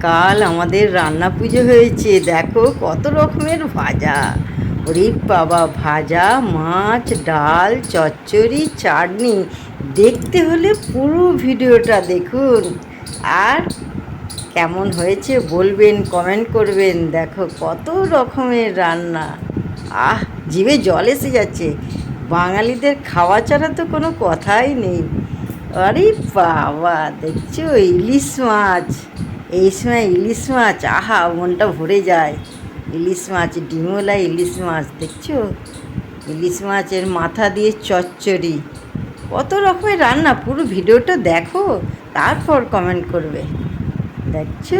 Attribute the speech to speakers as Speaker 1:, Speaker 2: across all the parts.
Speaker 1: কাল আমাদের রান্না পুজো হয়েছে। দেখো কত রকমের ভাজা। ওরে বাবা, ভাজা, মাছ, ডাল, চচ্চড়ি, চাটনি। দেখতে হলে পুরো ভিডিওটা দেখুন। আর কেমন হয়েছে বলবেন কমেন্ট করবেন। দেখো কত রকমের রান্না। আহ, জিভে জল এসে যাচ্ছে। বাঙালিদের খাওয়া ছাড়া তো কোনো কথাই নেই। আরে বাবা, দেখছ ইলিশ মাছ। এই সময় ইলিশ মাছ, আহা, মনটা ভরে যায়। ইলিশ মাছ ডিমোলা ইলিশ মাছ, দেখছ? ইলিশ মাছের মাথা দিয়ে চচ্চড়ি। কত রকমের রান্না, পুরো ভিডিওটা দেখো, তারপর কমেন্ট করবে। দেখছ?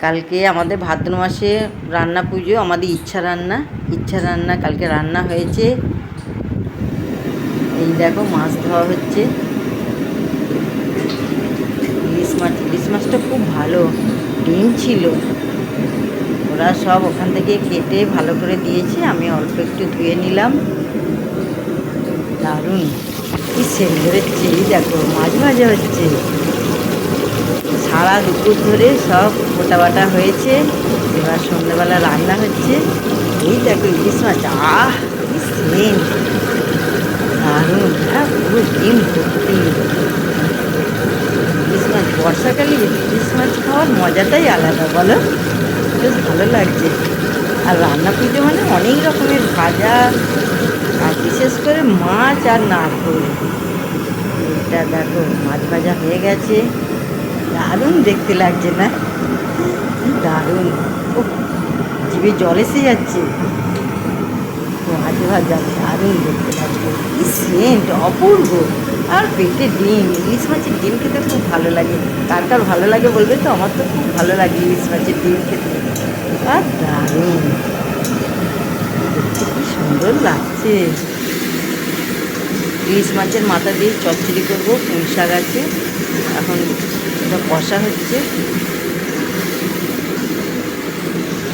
Speaker 1: কালকে আমাদের ভাদ্র মাসে রান্না পুজো, আমাদের ইচ্ছা রান্না ইচ্ছা রান্না কালকে রান্না হয়েছে। এই দেখো, মাছ ধোয়া হচ্ছে। ইলিশ মাছ, ইলিশ মাছটা ভালো ডিম ছিল। ওরা সব ওখান থেকে কেটে ভালো করে দিয়েছে, আমি অল্প একটু ধুয়ে নিলাম। দারুণ। কি সেল এই দেখো, মাছ ভাজা হচ্ছে। সারা দুপুর ধরে সব গোটা বাটা হয়েছে, এবার সন্ধ্যেবেলা রান্না হচ্ছে। এই দেখো, ইলিশ মাছ, আহ, কি দারুণ হ্যাঁ পুরো ডিম ভর্তি। ইলিশ মাছ বর্ষাকালে ইলিশ মাছ খাওয়ার মজাটাই আলাদা, বলো? বেশ ভালো লাগছে। আর রান্না পুজো মানে অনেক রকমের ভাজা, আর বিশেষ করে মাছ আর নারকোল। এটা দেখো, মাছ ভাজা হয়ে গেছে। দারুণ দেখতে লাগছে না? দারুণ। ও জিভে জল এসে যাচ্ছে। মাছ ভাজা দারুণ দেখতে লাগছে। কি সেন্ট, অপূর্ব। আর পেটে ডিম, ইলিশ মাছের ডিম খেতে খুব ভালো লাগে। কার কার ভালো লাগে বলবে তো? আমার তো খুব ভালো লাগে ইলিশ মাছের ডিম খেতে। আর দারুণ। কি সুন্দর লাগছে। ইলিশ মাছের মাথা দিয়ে চচ্চড়ি করব, পুঁই শাক আছে। এখন এটা কষা হচ্ছে।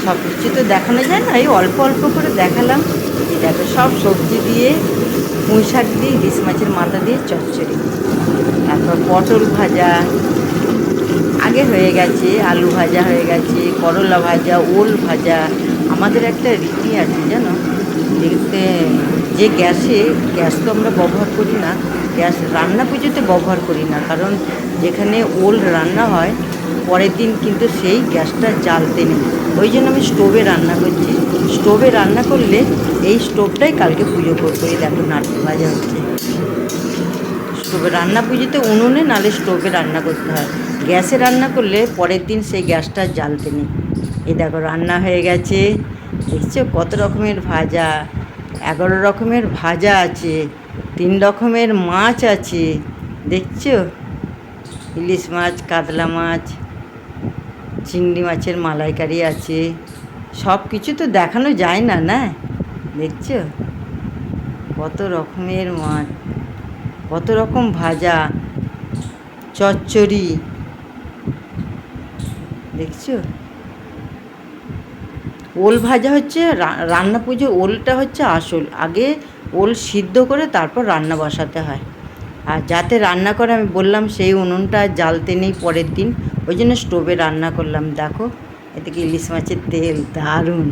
Speaker 1: সব কিছু তো দেখানো যায় না, এই অল্প অল্প করে দেখালাম। দেখো সব সবজি দিয়ে পুঁই শাক দিয়ে ইলিশ মাছের মাথা দিয়ে চচ্চড়ি। তারপর পটল ভাজা, আগে হয়ে গেছে আলু ভাজা হয়ে গেছে, করলা ভাজা, ওল ভাজা। আমাদের একটা রীতি আছে, জানো? দেখতে যে গ্যাসে, গ্যাস তো আমরা ব্যবহার করি না, গ্যাস রান্না পুজোতে ব্যবহার করি না, কারণ যেখানে ওল রান্না হয়, পরের দিন কিন্তু সেই গ্যাসটা জ্বালতে নেই। ওই জন্য আমি স্টোভে রান্না করছি। স্টোভে রান্না করলে এই স্টোভটাই কালকে পুজো করব। এই দেখো নারকেল ভাজা হচ্ছে। স্টোভে রান্না পুজোতে উনুনে, নালে স্টোভে রান্না করতে হয়। গ্যাসে রান্না করলে পরের দিন সেই গ্যাসটা জ্বালতে নেই। এই দেখো রান্না হয়ে গেছে। দেখছ কত রকমের ভাজা? এগারো রকমের ভাজা আছে, তিন রকমের মাছ আছে। দেখছ? ইলিশ মাছ, কাতলা মাছ, চিংড়ি মাছের মালাইকারি আছে। সব কিছু তো দেখানো যায় না না? দেখছ? কত রকমের মাছ, কত রকম ভাজা, চচ্চড়ি। দেখছ? ওল ভাজা হচ্ছে রান্না পুজো ওলটা হচ্ছে আসল। আগে ওল সিদ্ধ করে তারপর রান্না বসাতে হয়। আর যাতে রান্না করে, আমি বললাম সেই উনুনটা জ্বালতে নেই পরের দিন। ওই জন্য স্টোভে রান্না করলাম, দেখো। এদিকে ইলিশ মাছের তেল, দারুণ।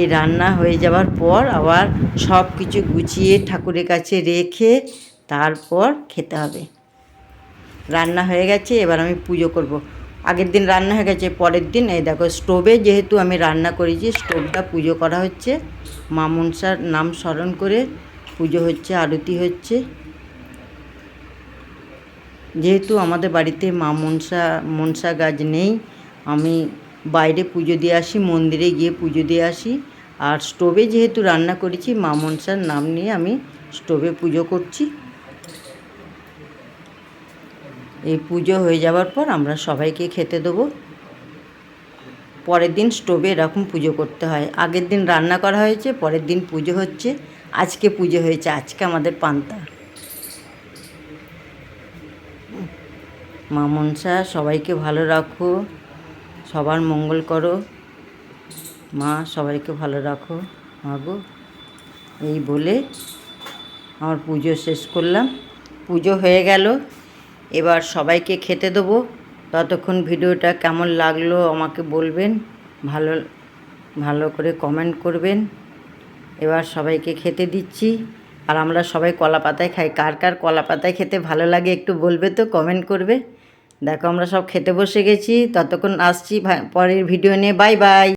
Speaker 1: এই রান্না হয়ে যাওয়ার পর আবার সব কিছু গুছিয়ে ঠাকুরের কাছে রেখে তারপর খেতে হবে। রান্না হয়ে গেছে, এবার আমি পুজো করব। আগের দিন রান্না হয়ে গেছে, পরের দিন এই দেখো স্টোভে যেহেতু আমি রান্না করেছি, স্টোভটা পুজো করা হচ্ছে। মা মনসার নাম স্মরণ করে পুজো হচ্ছে, আরতি হচ্ছে। যেহেতু আমাদের বাড়িতে মা মনসা মনসা গাছ নেই আমি বাইরে পুজো দিয়ে আসি, মন্দিরে গিয়ে পুজো দিয়ে আসি। আর স্টোভে যেহেতু রান্না করেছি মা মনসার নাম নিয়ে আমি স্টোভে পুজো করছি। এই পুজো হয়ে যাওয়ার পর আমরা সবাইকে খেতে দেবো। পরের দিন স্টোভে এরকম পুজো করতে হয়। আগের দিন রান্না করা হয়েছে, পরের দিন পুজো হচ্ছে। আজকে পুজো হয়েছে, আজকে আমাদের পান্তা। মা মনসা সবাইকে ভালো রাখো। সবার মঙ্গল করো। মা, সবাইকে ভালো রাখো। মা গো, এই বলে আমার পুজো শেষ করলাম। পুজো হয়ে গেল। এবার সবাইকে খেতে দেবো। ততক্ষণ ভিডিওটা কেমন লাগল আমাকে বলবেন। ভালো ভালো করে কমেন্ট করবেন। এবার সবাইকে খেতে দিচ্ছি। আর আমরা সবাই কলা পাতায় খাই। কার কার কলা পাতায় খেতে ভালো লাগে একটু বলবে তো কমেন্ট করবে। দেখো আমরা সব খেতে বসে গেছি ততক্ষণ আসছি পরের ভিডিও নিয়ে বাই বাই